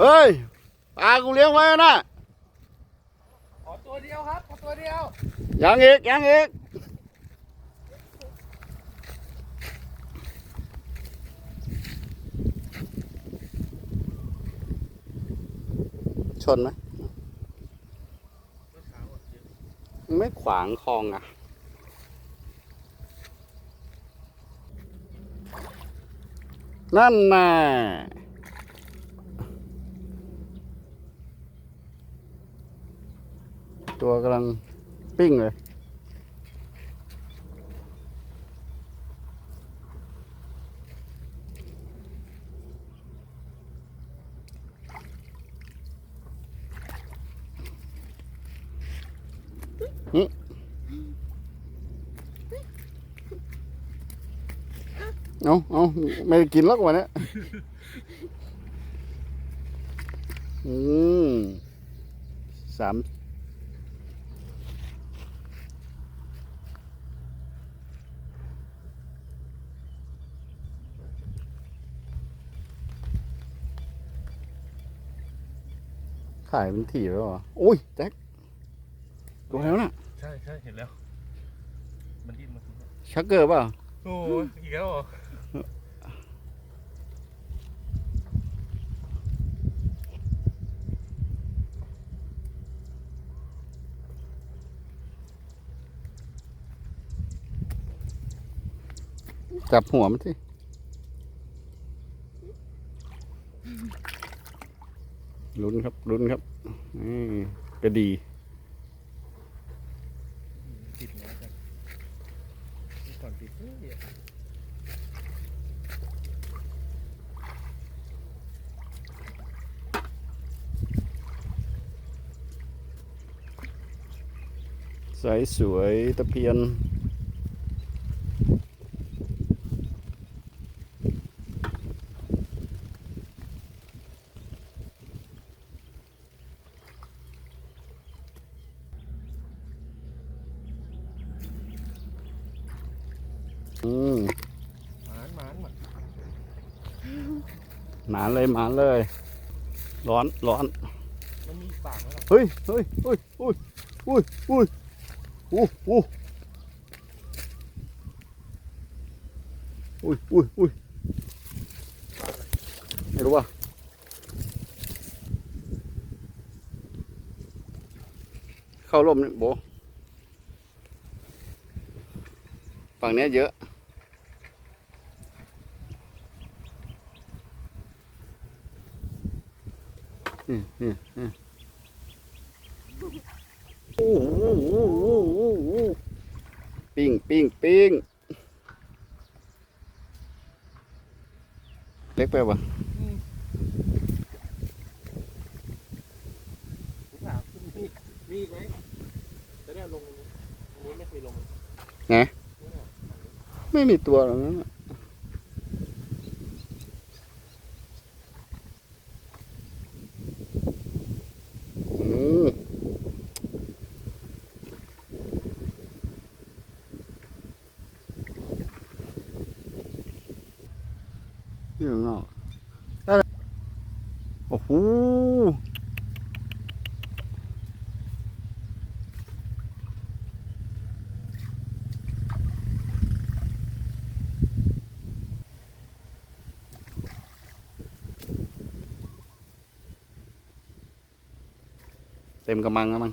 เฮ้ยปลากูเลี้ยงไว้นะขอตัวเดียวครับขอตัวเดียวยังอีกยังอีกชนไหมไม่ขวางคลองอะนั่นน่ะ ตัวกำลังปิ้งเลยเอาเอาไม่ได้กินแล้วกว่านี้อืมสาม ขายเป็นถี่แล้วเหรออุ้ยแจ็คดูแล้วน่ะ ใช่ใช่เห็นแล้ว มันดิ้นมาทุกชักเกอร์เปล่าโอ้ยอีกแล้วเหรอจับหัวมันสิ ลุ้นครับลุ้นครับนี่กระดีติดแล้วกันก่อนติดเฮ้ยใสสวยตะเพียน อืมหมานหมานหมานหมานเลยหมานเลย ร้อนร้อนมันมีปากแล้วล่ะเฮ้ยเฮ้ยเฮ้ยอุ้ยอุ้ยอุ้ยอู้อู้อุ้ยอุ้ยอุ้ยไม่รู้ว่าเข้าร่มนี่โบฝั่งเนี้ยเยอะ อืมอืมอืม โอ้โหโอ้โหโอ้โห ปิ้งปิ้งปิ้งเล็กไปปะถามมีมีอีกไหมจะได้ลงนี้ไม่เคยลงไม่มีตัวหรอกนั้นน่ะอืม นี่ข้างนอกได้เลยโอ้โหเต็มกระมังแล้วมั้ง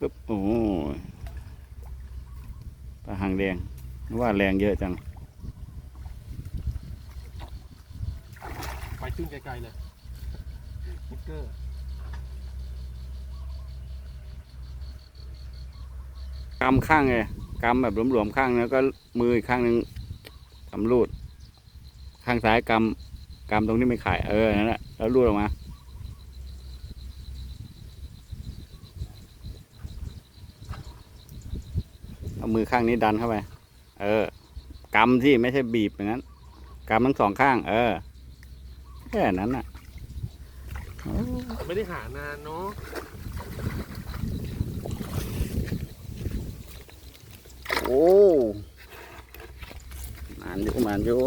ปึ๊บโอ้ยปลาหางแดง นึกว่าแรงเยอะจัง ไปขึ้นไกลๆเลยนิกเกอร์กำข้างไงกำแบบหลวมๆข้างแล้วก็มืออีกข้างหนึ่งกำรูด ข้างซ้ายกำกำตรงที่ไม่ขายเออนั่นแหละแล้วรูดออกมาเอามือข้างนี้ดันเข้าไป เออกำที่ไม่ใช่บีบอย่างนั้นกำทั้งสองข้าง เออ แค่นั้นน่ะไม่ได้หานานเนาะโอ้หมานอยู่หมานอยู่